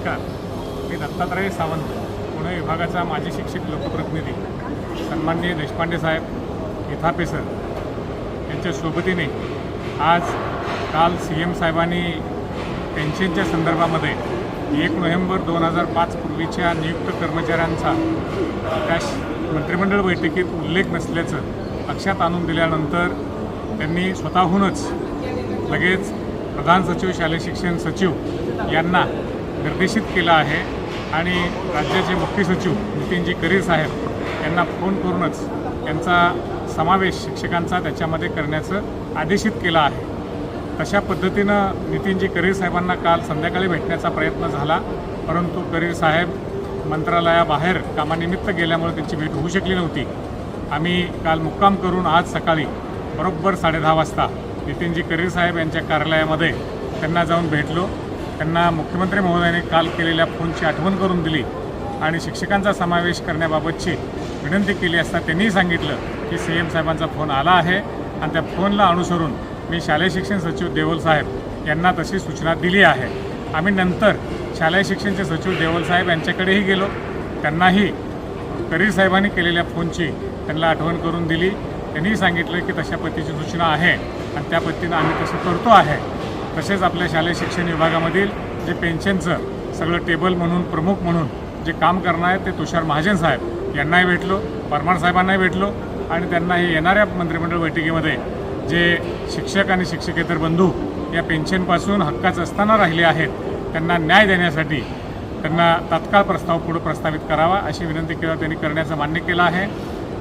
नमस्कार. मी दत्तात्रय सावंत पुणे विभागाचा माजी शिक्षक लोकप्रतिनिधी सन्माननीय देशपांडे साहेब इथापे सर यांच्या सोबतीने आज काल सी एम साहेबांनी पेन्शनच्या संदर्भामध्ये एक नोव्हेंबर दोन हजार पाच पूर्वीच्या नियुक्त कर्मचाऱ्यांचा त्या श- मंत्रिमंडळ बैठकीत उल्लेख नसल्याचं लक्षात आणून दिल्यानंतर त्यांनी स्वतःहूनच लगेच प्रधान सचिव शालेय शिक्षण सचिव यांना निर्देशित केलं आहे. आणि राज्याचे मुख्य सचिव नितीनजी करीर साहेब यांना फोन करूनच त्यांचा समावेश शिक्षकांचा त्याच्यामध्ये करण्याचं आदेशित केलं आहे. तशा पद्धतीनं नितीनजी करीर साहेबांना काल संध्याकाळी भेटण्याचा प्रयत्न झाला. परंतु करीर साहेब मंत्रालयाबाहेर कामानिमित्त गेल्यामुळे त्यांची भेट होऊ शकली नव्हती. आम्ही काल मुक्काम करून आज सकाळी बरोबर साडेदहा वाजता नितीनजी करीर साहेब यांच्या कार्यालयामध्ये त्यांना जाऊन भेटलो. त्यांना मुख्यमंत्री महोदयाने काल केलेल्या फोनची आठवण करून दिली आणि शिक्षकांचा समावेश करण्याबाबतची विनंती केली असता त्यांनीही सांगितलं की सी एम साहेबांचा फोन आला आहे आणि त्या फोनला अनुसरून मी शालेय शिक्षण सचिव देवल साहेब यांना तशी सूचना दिली आहे. आम्ही नंतर शालेय शिक्षणचे सचिव देवल साहेब यांच्याकडेही गेलो. त्यांनाही करीर साहेबांनी केलेल्या फोनची त्यांना आठवण करून दिली. त्यांनी सांगितलं की तशा पद्धतीची सूचना आहे आणि त्या पद्धतीनं आम्ही तसं करतो आहे. तसेच आपल्या शालेय शिक्षण विभागामधील जे पेन्शनचं सगळं टेबल म्हणून प्रमुख म्हणून जे काम करणार आहेत ते तुषार महाजन साहेब यांनाही भेटलो परमार साहेबांनाही भेटलो आणि त्यांनाही येणाऱ्या मंत्रिमंडळ बैठकीमध्ये जे शिक्षक आणि शिक्षकेतर बंधू या पेन्शनपासून हक्काच असताना राहिले आहेत त्यांना न्याय देण्यासाठी त्यांना तात्काळ प्रस्ताव पुढे प्रस्तावित करावा अशी विनंती केल्यावर त्यांनी करण्याचं मान्य केलं आहे.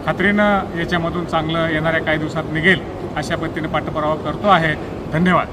खात्रीनं याच्यामधून चांगलं येणाऱ्या काही दिवसात निघेल अशा पद्धतीने पाठपुरावा करतो आहे. धन्यवाद.